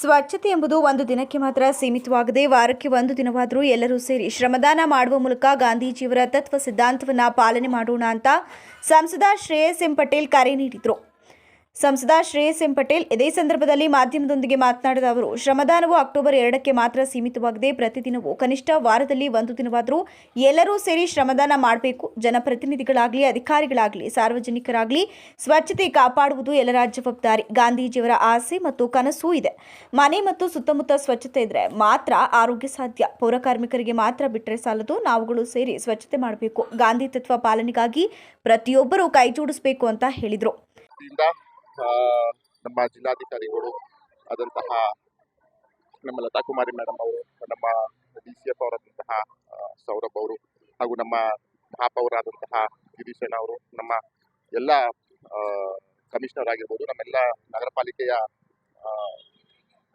ಸ್ವಚ್ಛತೆ ಎಂಬುದು ಒಂದು ದಿನಕ್ಕೆ ಮಾತ್ರ ಸೀಮಿತವಾಗದೆ ವಾರಕ್ಕೆ ಒಂದು ದಿನವಾದರೂ ಎಲ್ಲರೂ ಸೇರಿ ಶ್ರಮದಾನ ಮಾಡುವ ಮೂಲಕ ಗಾಂಧೀಜಿಯವರ ತತ್ವ ಸಿದ್ಧಾಂತವನ್ನು ಪಾಲನೆ ಮಾಡೋಣ ಅಂತ ಸಂಸದ ಶ್ರೇಯಸ್ ಎಂ ಪಟೇಲ್ ಕರೆ ನೀಡಿದರು. ಸಂಸದ ಶ್ರೇಯಸ್ ಎಂ ಪಟೇಲ್ ಇದೇ ಸಂದರ್ಭದಲ್ಲಿ ಮಾಧ್ಯಮದೊಂದಿಗೆ ಮಾತನಾಡಿದ ಅವರು, ಶ್ರಮದಾನವು ಅಕ್ಟೋಬರ್ ಎರಡಕ್ಕೆ ಮಾತ್ರ ಸೀಮಿತವಾಗದೆ ಪ್ರತಿದಿನವೂ ಕನಿಷ್ಠ ವಾರದಲ್ಲಿ ಒಂದು ದಿನವಾದರೂ ಎಲ್ಲರೂ ಸೇರಿ ಶ್ರಮದಾನ ಮಾಡಬೇಕು. ಜನಪ್ರತಿನಿಧಿಗಳಾಗಲಿ, ಅಧಿಕಾರಿಗಳಾಗಲಿ, ಸಾರ್ವಜನಿಕರಾಗಲಿ ಸ್ವಚ್ಛತೆ ಕಾಪಾಡುವುದು ಎಲ್ಲರ ಜವಾಬ್ದಾರಿ. ಗಾಂಧೀಜಿಯವರ ಆಸೆ ಮತ್ತು ಕನಸು ಇದೆ. ಮನೆ ಮತ್ತು ಸುತ್ತಮುತ್ತ ಸ್ವಚ್ಛತೆ ಇದ್ರೆ ಮಾತ್ರ ಆರೋಗ್ಯ ಸಾಧ್ಯ. ಪೌರಕಾರ್ಮಿಕರಿಗೆ ಮಾತ್ರ ಬಿಟ್ಟರೆ ಸಾಲದು. ನಾವುಗಳು ಸೇರಿ ಸ್ವಚ್ಛತೆ ಮಾಡಬೇಕು. ಗಾಂಧಿ ತತ್ವ ಪಾಲನೆಗಾಗಿ ಪ್ರತಿಯೊಬ್ಬರೂ ಕೈಜೋಡಿಸಬೇಕು ಅಂತ ಹೇಳಿದರು. ನಮ್ಮ ಜಿಲ್ಲಾಧಿಕಾರಿಗಳು, ಆದಂತಹ ನಮ್ಮ ಲತಾ ಕುಮಾರಿ ಮೇಡಮ್ ಅವರು, ನಮ್ಮ ಡಿ ಸಿ ಎಫ್ ಅವರಾದಂತಹ ಸೌರಭ್ ಅವರು, ಹಾಗೂ ನಮ್ಮ ಮಹಾಪೌರಾದಂತಹ ಗಿರೀಶಣ್ಣ ಅವರು, ನಮ್ಮ ಎಲ್ಲ ಕಮಿಷನರ್ ಆಗಿರ್ಬೋದು, ನಮ್ಮೆಲ್ಲ ನಗರ ಪಾಲಿಕೆಯ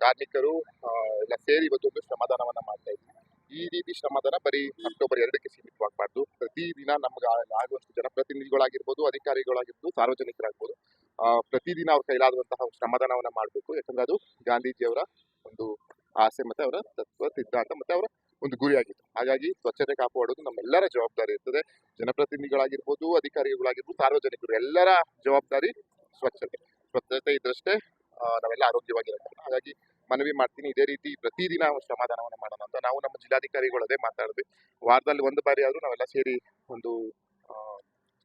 ಕಾರ್ಮಿಕರು ಎಲ್ಲ ಸೇರಿ ಇವತ್ತೊಂದು ಶ್ರಮದಾನವನ್ನು ಮಾಡ್ತಾ ಇದ್ವಿ. ಈ ರೀತಿ ಶ್ರಮದಾನ ಬರೀ ಅಕ್ಟೋಬರ್ ಎರಡಕ್ಕೆ ಸೀಮಿತವಾಗಬಾರ್ದು. ಪ್ರತಿದಿನ ನಮ್ಗೆ ಆಗುವಷ್ಟು ಜನಪ್ರತಿನಿಧಿಗಳಾಗಿರ್ಬೋದು, ಅಧಿಕಾರಿಗಳಾಗಿರ್ಬೋದು, ಸಾರ್ವಜನಿಕರಾಗ್ಬೋದು. ಪ್ರತಿದಿನ ಅವ್ರ ಕೈಲಾದಂತಹ ಶ್ರಮದಾನವನ್ನ ಮಾಡಬೇಕು. ಯಾಕಂದ್ರೆ ಅದು ಗಾಂಧೀಜಿಯವರ ಒಂದು ಆಸೆ ಮತ್ತೆ ಅವರ ತತ್ವ, ಸಿದ್ಧಾಂತ ಮತ್ತೆ ಅವರ ಒಂದು ಗುರಿಯಾಗಿತ್ತು. ಹಾಗಾಗಿ ಸ್ವಚ್ಛತೆ ಕಾಪಾಡೋದು ನಮ್ಮೆಲ್ಲರ ಜವಾಬ್ದಾರಿ ಇರ್ತದೆ. ಜನಪ್ರತಿನಿಧಿಗಳಾಗಿರ್ಬೋದು, ಅಧಿಕಾರಿಗಳಾಗಿರ್ಬೋದು, ಸಾರ್ವಜನಿಕರು ಎಲ್ಲರ ಜವಾಬ್ದಾರಿ ಸ್ವಚ್ಛತೆ. ಸ್ವಚ್ಛತೆ ಇದ್ರಷ್ಟೇ ನಾವೆಲ್ಲ ಆರೋಗ್ಯವಾಗಿರೋದು ಹಾಗಾಗಿ ಮನವಿ ಮಾಡ್ತೀನಿ, ಇದೇ ರೀತಿ ಪ್ರತಿದಿನ ಶ್ರಮದಾನವನ್ನ ಮಾಡೋಣ ಅಂತ. ನಾವು ನಮ್ಮ ಜಿಲ್ಲಾಧಿಕಾರಿಗಳು ಅದೇ ಮಾತಾಡಿದ್ವಿ ವಾರದಲ್ಲಿ ಒಂದು ಬಾರಿ ಆದ್ರೂ ನಾವೆಲ್ಲ ಸೇರಿ ಒಂದು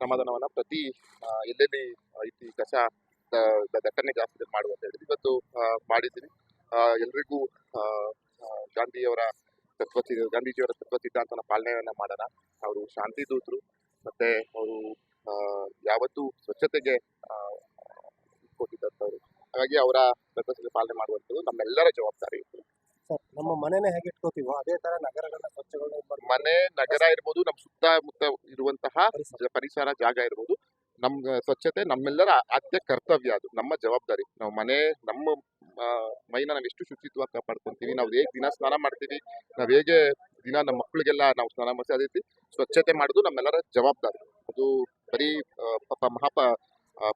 ಆ, ಶ್ರಮದಾನವನ್ನ ಪ್ರತಿ ಎಲ್ಲೆಲ್ಲಿ ಐತಿ ಕಸ ದಟ್ಟಣೆ ಜಾಸ್ತಿ ಮಾಡುವ ಅಂತ ಹೇಳಿದ್ವಿ ಇವತ್ತು ಮಾಡಿದ್ದೀನಿ. ಎಲ್ರಿಗೂ ಗಾಂಧಿಯವರ ತತ್ವ ಗಾಂಧೀಜಿಯವರ ತತ್ವ ಸಿದ್ಧಾಂತನ ಪಾಲನೆಯನ್ನ ಮಾಡೋಣ. ಅವರು ಶಾಂತಿ ದೂತರು ಮತ್ತೆ ಅವರು ಯಾವತ್ತೂ ಸ್ವಚ್ಛತೆಗೆ ಕೊಟ್ಟಿದ್ದಂಥವ್ರು. ಹಾಗಾಗಿ ಅವರ ತತ್ವ ಪಾಲನೆ ಮಾಡುವಂಥದ್ದು ನಮ್ಮೆಲ್ಲರ ಜವಾಬ್ದಾರಿ. ನಮ್ಮ ಮನೆನೇ ಹೇಗೆ ಇಟ್ಕೋತೀವೋ ಅದೇ ತರ ನಗರಗಳನ್ನ ಸ್ವಚ್ಛಗಳು ಮನೆ ನಗರ ಇರ್ಬೋದು ನಮ್ಮ ಸುತ್ತಮುತ್ತ ಇರುವಂತಹ ಪರಿಸರ. ಜಾಗ ಇರ್ಬೋದು. ನಮ್ ಸ್ವಚ್ಛತೆ ನಮ್ಮೆಲ್ಲರ ಆದ್ಯ ಕರ್ತವ್ಯ ಅದು ನಮ್ಮ ಜವಾಬ್ದಾರಿ. ನಾವು ಮನೆ ನಮ್ಮ ಮೈನ ನಾವು ಎಷ್ಟು ಶುಚಿತ್ವ ಕಾಪಾಡ್ಕೊಂತೀವಿ ನಾವು ಹೇಗೆ ದಿನ ಸ್ನಾನ ಮಾಡ್ತೀವಿ ನಾವ್ ಹೇಗೆ ದಿನ ನಮ್ಮ ಮಕ್ಕಳಿಗೆಲ್ಲ ನಾವು ಸ್ನಾನ ಮಾಡಿಸಿ ಅದೇ ರೀತಿ ಸ್ವಚ್ಛತೆ ಮಾಡೋದು ನಮ್ಮೆಲ್ಲರ ಜವಾಬ್ದಾರಿ. ಅದು ಬರೀ ಮಹಾಪ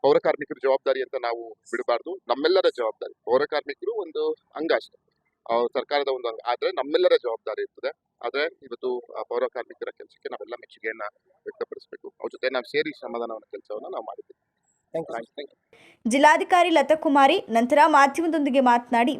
ಪೌರ ಕಾರ್ಮಿಕರ ಜವಾಬ್ದಾರಿ ಅಂತ ನಾವು ಬಿಡಬಾರ್ದು ನಮ್ಮೆಲ್ಲರ ಜವಾಬ್ದಾರಿ. ಪೌರ ಕಾರ್ಮಿಕರು ಒಂದು ಅಂಗ ಅಷ್ಟೇ. ಸರ್ಕಾರದ ಒಂದು ಅಂಗ ಆದ್ರೆ ನಮ್ಮೆಲ್ಲರ ಜವಾಬ್ದಾರಿ ಇರ್ತದೆ. ಆದ್ರೆ ಇವತ್ತು ಪೌರ ಕಾರ್ಮಿಕರ ಕೆಲಸಕ್ಕೆ ನಾವೆಲ್ಲ ಮೆಚ್ಚುಗೆಯನ್ನ ವ್ಯಕ್ತಪಡಿಸಬೇಕು. ಅವ್ರ ಜೊತೆ ನಾವು ಸೇರಿ ಶ್ರಮದಾನವನ್ನ ಕೆಲಸವನ್ನ ನಾವು ಮಾಡಿದ್ದೀವಿ ಥ್ಯಾಂಕ್ ಯು ಥ್ಯಾಂಕ್ ಯು ಜಿಲ್ಲಾಧಿಕಾರಿ ಲತಾ ಕುಮಾರಿ ನಂತರ ಮಾಧ್ಯಮದೊಂದಿಗೆ ಮಾತನಾಡಿ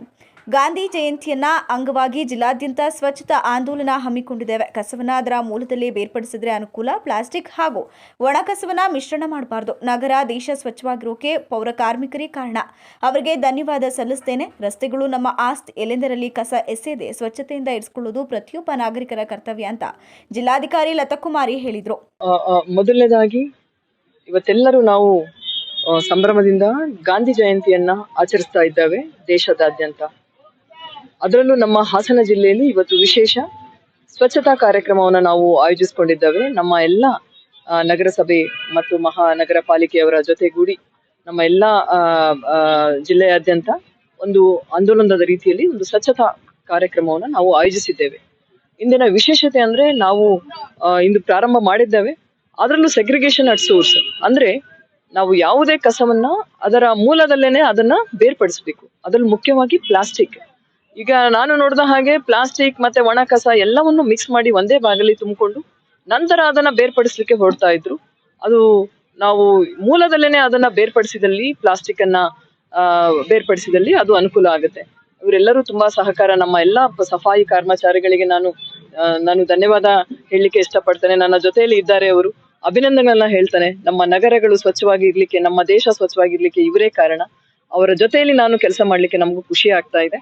ಗಾಂಧಿ ಜಯಂತಿಯನ್ನ ಅಂಗವಾಗಿ ಜಿಲ್ಲಾದ್ಯಂತ ಸ್ವಚ್ಛತಾ ಆಂದೋಲನ ಹಮ್ಮಿಕೊಂಡಿದ್ದೇವೆ. ಕಸವನ್ನ ಅದರ ಮೂಲದಲ್ಲಿ ಬೇರ್ಪಡಿಸಿದ್ರೆ ಅನುಕೂಲ, ಪ್ಲಾಸ್ಟಿಕ್ ಹಾಗೂ ಒಣ ಕಸವನ್ನ ಮಿಶ್ರಣ ಮಾಡಬಾರ್ದು. ನಗರ ದೇಶ ಸ್ವಚ್ಛವಾಗಿರೋಕೆ ಪೌರ ಕಾರ್ಮಿಕರೇ ಕಾರಣ. ಅವರಿಗೆ ಧನ್ಯವಾದ ಸಲ್ಲಿಸ್ತೇನೆ. ರಸ್ತೆಗಳು ನಮ್ಮ ಆಸ್ತಿ. ಎಲ್ಲೆಂದರಲ್ಲಿ ಕಸ ಎಸೆಯದೆ ಸ್ವಚ್ಛತೆಯಿಂದ ಇರಿಸಿಕೊಳ್ಳುವುದು ಪ್ರತಿಯೊಬ್ಬ ನಾಗರಿಕರ ಕರ್ತವ್ಯ ಅಂತ ಜಿಲ್ಲಾಧಿಕಾರಿ ಲತಾ ಕುಮಾರಿ ಹೇಳಿದರು ಮೊದಲನೇದಾಗಿ ಇವತ್ತೆಲ್ಲರೂ ನಾವು ಸಂಭ್ರಮದಿಂದ ಗಾಂಧಿ ಜಯಂತಿಯನ್ನ ಆಚರಿಸ್ತಾ ಇದ್ದೇವೆ ದೇಶದಾದ್ಯಂತ. ಅದರಲ್ಲೂ ನಮ್ಮ ಹಾಸನ ಜಿಲ್ಲೆಯಲ್ಲಿ ಇವತ್ತು ವಿಶೇಷ ಸ್ವಚ್ಛತಾ ಕಾರ್ಯಕ್ರಮವನ್ನು ನಾವು ಆಯೋಜಿಸಿಕೊಂಡಿದ್ದೇವೆ. ನಮ್ಮ ಎಲ್ಲ ನಗರಸಭೆ ಮತ್ತು ಮಹಾನಗರ ಪಾಲಿಕೆಯವರ ಜೊತೆಗೂಡಿ ನಮ್ಮ ಎಲ್ಲ ಜಿಲ್ಲೆಯಾದ್ಯಂತ ಒಂದು ಆಂದೋಲನದ ರೀತಿಯಲ್ಲಿ ಒಂದು ಸ್ವಚ್ಛತಾ ಕಾರ್ಯಕ್ರಮವನ್ನು ನಾವು ಆಯೋಜಿಸಿದ್ದೇವೆ. ಇಂದಿನ ವಿಶೇಷತೆ ಅಂದ್ರೆ ನಾವು ಇಂದು ಪ್ರಾರಂಭ ಮಾಡಿದ್ದೇವೆ. ಅದರಲ್ಲೂ ಸೆಗ್ರಿಗೇಷನ್ ಅಟ್ ಸೋರ್ಸ್ ಅಂದ್ರೆ ನಾವು ಯಾವುದೇ ಕಸವನ್ನ ಅದರ ಮೂಲದಲ್ಲೇನೆ ಅದನ್ನ ಬೇರ್ಪಡಿಸಬೇಕು. ಅದರಲ್ಲಿ ಮುಖ್ಯವಾಗಿ ಪ್ಲಾಸ್ಟಿಕ್. ಈಗ ನಾನು ನೋಡಿದ ಹಾಗೆ ಪ್ಲಾಸ್ಟಿಕ್ ಮತ್ತೆ ಒಣ ಕಸ ಎಲ್ಲವನ್ನು ಮಿಕ್ಸ್ ಮಾಡಿ ಒಂದೇ ಬಾಗಲಿ ತುಂಬಿಕೊಂಡು ನಂತರ ಅದನ್ನ ಬೇರ್ಪಡಿಸ್ಲಿಕ್ಕೆ ಹೊರಡ್ತಾ ಇದ್ರು. ಅದು ನಾವು ಮೂಲದಲ್ಲೇನೆ ಅದನ್ನ ಬೇರ್ಪಡಿಸಿದಲ್ಲಿ ಪ್ಲಾಸ್ಟಿಕ್ ಅನ್ನ ಬೇರ್ಪಡಿಸಿದಲ್ಲಿ ಅದು ಅನುಕೂಲ ಆಗುತ್ತೆ. ಇವರೆಲ್ಲರೂ ತುಂಬಾ ಸಹಕಾರ. ನಮ್ಮ ಎಲ್ಲಾ ಸಫಾಯಿ ಕರ್ಮಚಾರಿಗಳಿಗೆ ನಾನು ನಾನು ಧನ್ಯವಾದ ಹೇಳಲಿಕ್ಕೆ ಇಷ್ಟಪಡ್ತೇನೆ. ನನ್ನ ಜೊತೆಯಲ್ಲಿ ಇದ್ದಾರೆ ಅವರು. ಅಭಿನಂದನೆಗಳನ್ನ ಹೇಳ್ತಾನೆ. ನಮ್ಮ ನಗರಗಳು ಸ್ವಚ್ಛವಾಗಿ ಇರ್ಲಿಕ್ಕೆ, ನಮ್ಮ ದೇಶ ಸ್ವಚ್ಛವಾಗಿರ್ಲಿಕ್ಕೆ ಇವರೇ ಕಾರಣ. ಅವರ ಜೊತೆಯಲ್ಲಿ ನಾನು ಕೆಲಸ ಮಾಡ್ಲಿಕ್ಕೆ ನಮಗೂ ಖುಷಿ ಆಗ್ತಾ ಇದೆ.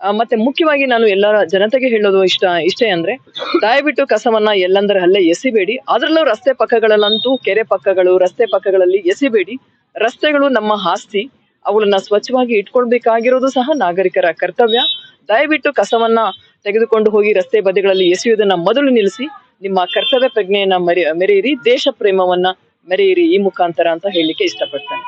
ಮತ್ತೆ ಮುಖ್ಯವಾಗಿ ನಾನು ಎಲ್ಲರ ಜನತೆಗೆ ಹೇಳೋದು ಇಷ್ಟ, ಇಷ್ಟೇ ಅಂದ್ರೆ ದಯವಿಟ್ಟು ಕಸವನ್ನ ಎಲ್ಲಂದ್ರೆ ಅಲ್ಲೇ ಎಸಿಬೇಡಿ. ಅದರಲ್ಲೂ ರಸ್ತೆ ಪಕ್ಕಗಳಲ್ಲಂತೂ ಕೆರೆ ಪಕ್ಕಗಳು, ರಸ್ತೆ ಪಕ್ಕಗಳಲ್ಲಿ ಎಸಿಬೇಡಿ. ರಸ್ತೆಗಳು ನಮ್ಮ ಆಸ್ತಿ. ಅವುಗಳನ್ನ ಸ್ವಚ್ಛವಾಗಿ ಇಟ್ಕೊಳ್ಬೇಕಾಗಿರೋದು ಸಹ ನಾಗರಿಕರ ಕರ್ತವ್ಯ. ದಯವಿಟ್ಟು ಕಸವನ್ನ ತೆಗೆದುಕೊಂಡು ಹೋಗಿ ರಸ್ತೆ ಬದಿಗಳಲ್ಲಿ ಎಸೆಯುವುದನ್ನ ಮೊದಲು ನಿಲ್ಲಿಸಿ. ನಿಮ್ಮ ಕರ್ತವ್ಯ ಪ್ರಜ್ಞೆಯನ್ನ ಮೆರೆ, ಮೆರೆಯಿರಿ, ದೇಶ ಪ್ರೇಮವನ್ನ ಮೆರೆಯಿರಿ ಈ ಮುಖಾಂತರ ಅಂತ ಹೇಳಲಿಕ್ಕೆ ಇಷ್ಟಪಡ್ತೇನೆ.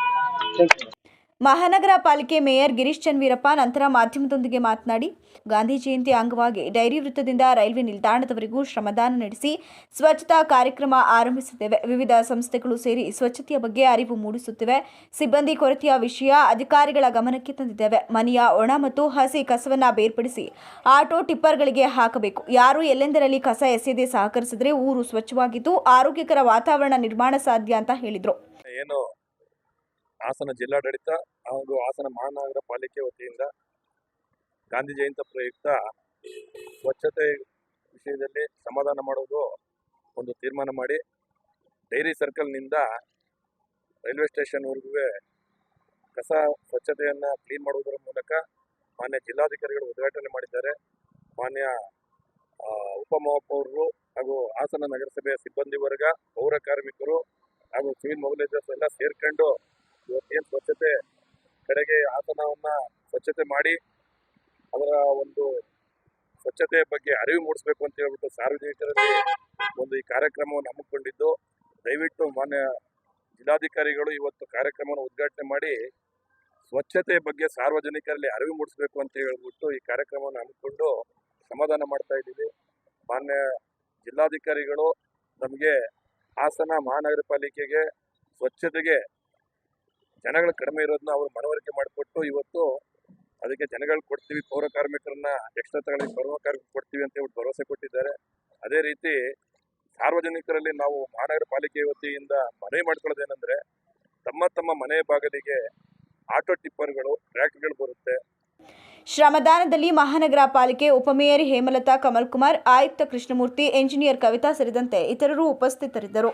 ಮಹಾನಗರ ಪಾಲಿಕೆ ಮೇಯರ್ ಗಿರೀಶ್ ಚನ್ವೀರಪ್ಪ ನಂತರ ಮಾಧ್ಯಮದೊಂದಿಗೆ ಮಾತನಾಡಿ, ಗಾಂಧಿ ಜಯಂತಿ ಅಂಗವಾಗಿ ಡೈರಿ ವೃತ್ತದಿಂದ ರೈಲ್ವೆ ನಿಲ್ದಾಣದವರೆಗೂ ಶ್ರಮದಾನ ನಡೆಸಿ ಸ್ವಚ್ಛತಾ ಕಾರ್ಯಕ್ರಮ ಆರಂಭಿಸುತ್ತೇವೆ. ವಿವಿಧ ಸಂಸ್ಥೆಗಳು ಸೇರಿ ಸ್ವಚ್ಛತೆಯ ಬಗ್ಗೆ ಅರಿವು ಮೂಡಿಸುತ್ತಿವೆ. ಸಿಬ್ಬಂದಿ ಕೊರತೆಯ ವಿಷಯ ಅಧಿಕಾರಿಗಳ ಗಮನಕ್ಕೆ ತಂದಿದ್ದೇವೆ. ಮನೆಯ ಒಣ ಮತ್ತು ಹಸಿ ಕಸವನ್ನ ಬೇರ್ಪಡಿಸಿ ಆಟೋ ಟಿಪ್ಪರ್ಗಳಿಗೆ ಹಾಕಬೇಕು. ಯಾರು ಎಲ್ಲೆಂದರಲ್ಲಿ ಕಸ ಎಸೆಯದೆ ಸಹಕರಿಸಿದ್ರೆ ಊರು ಸ್ವಚ್ಛವಾಗಿದ್ದು ಆರೋಗ್ಯಕರ ವಾತಾವರಣ ನಿರ್ಮಾಣ ಸಾಧ್ಯ ಅಂತ ಹೇಳಿದರು. ಹಾಸನ ಜಿಲ್ಲಾಡಳಿತ ಹಾಗೂ ಹಾಸನ ಮಹಾನಗರ ಪಾಲಿಕೆ ವತಿಯಿಂದ ಗಾಂಧಿ ಜಯಂತಿ ಪ್ರಯುಕ್ತ ಸ್ವಚ್ಛತೆ ವಿಷಯದಲ್ಲಿ ಸಮಾಧಾನ ಮಾಡುವುದು ಒಂದು ತೀರ್ಮಾನ ಮಾಡಿ ಡೈರಿ ಸರ್ಕಲ್ನಿಂದ ರೈಲ್ವೆ ಸ್ಟೇಷನ್ವರೆಗೂ ಕಸ ಸ್ವಚ್ಛತೆಯನ್ನು ಕ್ಲೀನ್ ಮಾಡುವುದರ ಮೂಲಕ ಮಾನ್ಯ ಜಿಲ್ಲಾಧಿಕಾರಿಗಳು ಉದ್ಘಾಟನೆ ಮಾಡಿದ್ದಾರೆ. ಮಾನ್ಯ ಉಪ ಉಪಮಹಾಪೌರರು ಹಾಗೂ ಹಾಸನ ನಗರಸಭೆಯ ಸಿಬ್ಬಂದಿ ವರ್ಗ ಪೌರ ಕಾರ್ಮಿಕರು ಹಾಗೂ ಸಿವಿಲ್ ಮೊಬಿಲೈಸರ್ಸ್ ಎಲ್ಲ ಸೇರ್ಕೊಂಡು ಇವತ್ತೇನು ಸ್ವಚ್ಛತೆ ಕಡೆಗೆ ಆಸನವನ್ನು ಸ್ವಚ್ಛತೆ ಮಾಡಿ ಅದರ ಒಂದು ಸ್ವಚ್ಛತೆಯ ಬಗ್ಗೆ ಅರಿವು ಮೂಡಿಸ್ಬೇಕು ಅಂತ ಹೇಳ್ಬಿಟ್ಟು ಸಾರ್ವಜನಿಕರಲ್ಲಿ ಒಂದು ಈ ಕಾರ್ಯಕ್ರಮವನ್ನು ಹಮ್ಮಿಕೊಂಡಿದ್ದು, ದಯವಿಟ್ಟು ಮಾನ್ಯ ಜಿಲ್ಲಾಧಿಕಾರಿಗಳು ಇವತ್ತು ಕಾರ್ಯಕ್ರಮವನ್ನು ಉದ್ಘಾಟನೆ ಮಾಡಿ ಸ್ವಚ್ಛತೆ ಬಗ್ಗೆ ಸಾರ್ವಜನಿಕರಲ್ಲಿ ಅರಿವು ಮೂಡಿಸ್ಬೇಕು ಅಂತ ಹೇಳ್ಬಿಟ್ಟು ಈ ಕಾರ್ಯಕ್ರಮವನ್ನು ಹಮ್ಮಿಕೊಂಡು ಸಮಾಧಾನ ಮಾಡ್ತಾ ಇದ್ದೀವಿ. ಮಾನ್ಯ ಜಿಲ್ಲಾಧಿಕಾರಿಗಳು ನಮಗೆ ಹಾಸನ ಮಹಾನಗರ ಪಾಲಿಕೆಗೆ ಸ್ವಚ್ಛತೆಗೆ ಜನಗಳು ಕಡಿಮೆ ಇರೋದನ್ನ ಅವರು ಮನವರಿಕೆ ಮಾಡಿಕೊಟ್ಟು ಇವತ್ತು ಅದಕ್ಕೆ ಜನಗಳು ಕೊಡ್ತೀವಿ, ಪೌರ ಕಾರ್ಮಿಕರನ್ನ ಎಕ್ಸ್ಟ್ರಾ ತಗೊಳ್ಳಿ, ಪೌರ ಕಾರ್ಮಿಕ ಕೊಡ್ತೀವಿ ಅಂತ ಹೇಳ್ಬಿಟ್ಟು ಭರವಸೆ ಕೊಟ್ಟಿದ್ದಾರೆ. ಅದೇ ರೀತಿ ಸಾರ್ವಜನಿಕರಲ್ಲಿ ನಾವು ಮಹಾನಗರ ಪಾಲಿಕೆ ವತಿಯಿಂದ ಮನವಿ ಮಾಡ್ಕೊಳ್ಳೋದೇನೆಂದ್ರೆ ತಮ್ಮ ತಮ್ಮ ಮನೆ ಭಾಗದಿಗೆ ಆಟೋ ಟಿಪ್ಪರ್ಗಳು, ಟ್ರ್ಯಾಕ್ಗಳು ಬರುತ್ತೆ. ಶ್ರಮದಾನದಲ್ಲಿ ಮಹಾನಗರ ಪಾಲಿಕೆ ಉಪಮೇಯರ್ ಹೇಮಲತಾ ಕಮಲ್ ಕುಮಾರ್ ಆಯುಕ್ತ ಕೃಷ್ಣಮೂರ್ತಿ, ಎಂಜಿನಿಯರ್ ಕವಿತಾ ಸೇರಿದಂತೆ ಇತರರು ಉಪಸ್ಥಿತರಿದ್ದರು.